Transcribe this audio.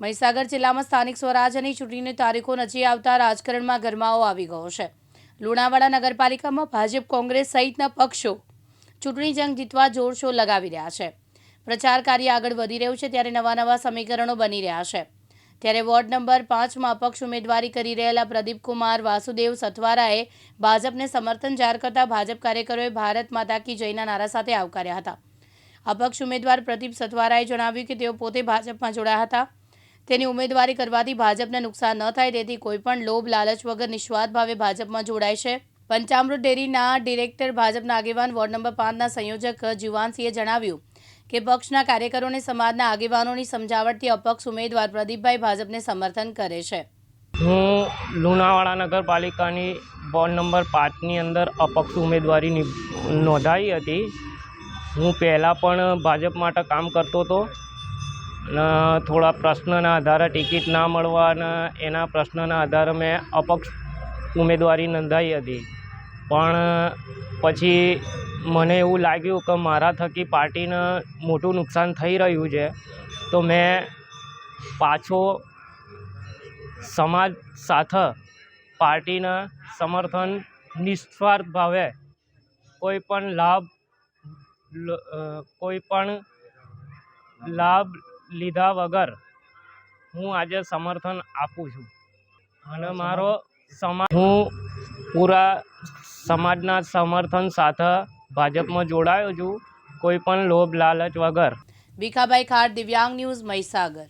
મહીસાગર જિલ્લામાં સ્થાનિક સ્વરાજ્યની ચૂંટણીની તારીખો નજીક આવતા રાજકારણમાં ગરમાવો આવી ગયો છે. લુણાવાડા નગરપાલિકામાં ભાજપ, કોંગ્રેસ સહિતના પક્ષો ચૂંટણી જંગ જીતવા જોરશોર લગાવી રહ્યા છે. પ્રચાર કાર્ય આગળ વધી રહ્યું છે ત્યારે નવા નવા સમીકરણો બની રહ્યા છે. ત્યારે વોર્ડ નંબર પાંચમાં અપક્ષ ઉમેદવારી કરી રહેલા પ્રદીપકુમાર વાસુદેવ સથવારાએ ભાજપને સમર્થન જાહેર કરતા ભાજપ કાર્યકરોએ ભારત માતા કી જયના નારા સાથે આવકાર્યા હતા. અપક્ષ ઉમેદવાર પ્રદીપ સથવારાએ જણાવ્યું કે તેઓ પોતે ભાજપમાં જોડાયા હતા. તેની ઉમેદવારી કરવાથી ભાજપને નુકસાન ન થાય તેથી કોઈપણ લોભ, લાલચ વગર નિસ્વાર્થ ભાવે ભાજપમાં જોડાય છે. પંચામૃત ડેરીના ડિરેક્ટર ભાજપના આગેવાન વોર્ડ નંબર પાંચના સંયોજક જીવાનસિંહે જણાવ્યું કે પક્ષના કાર્યકરોને સમાજના આગેવાનોની સમજાવટથી અપક્ષ ઉમેદવાર પ્રદીપભાઈ ભાજપને સમર્થન કરે છે. હું લુણાવાડા નગરપાલિકાની વોર્ડ નંબર પાંચની અંદર અપક્ષ ઉમેદવારી નોંધાઈ હતી. હું પહેલાં પણ ભાજપ માટે કામ કરતો હતો. થોડા પ્રશ્નના આધારે ટિકિટ ના મળવાના એના પ્રશ્નના આધારે મેં અપક્ષ ઉમેદવારી નોંધાવી હતી. પણ, પછી મને એવું લાગ્યું કે મારા થકી પાર્ટીને મોટું નુકસાન થઈ રહ્યું છે, તો મેં પાછો સમાજ સાથે પાર્ટીના સમર્થન નિસ્વાર્થ ભાવે કોઈ પણ લાભ કોઈ પણ લાભ લીધા વગર હું આજે સમર્થન આપું છું. અને મારો સમાજ હું પૂરા સમાજના સમર્થન સાથે ભાજપમાં જોડાયો છું. કોઈ પણ લોભ લાલચ વગર. ભીખાભાઈ ખાર દિવ્યાંગ ન્યૂઝ મહીસાગર.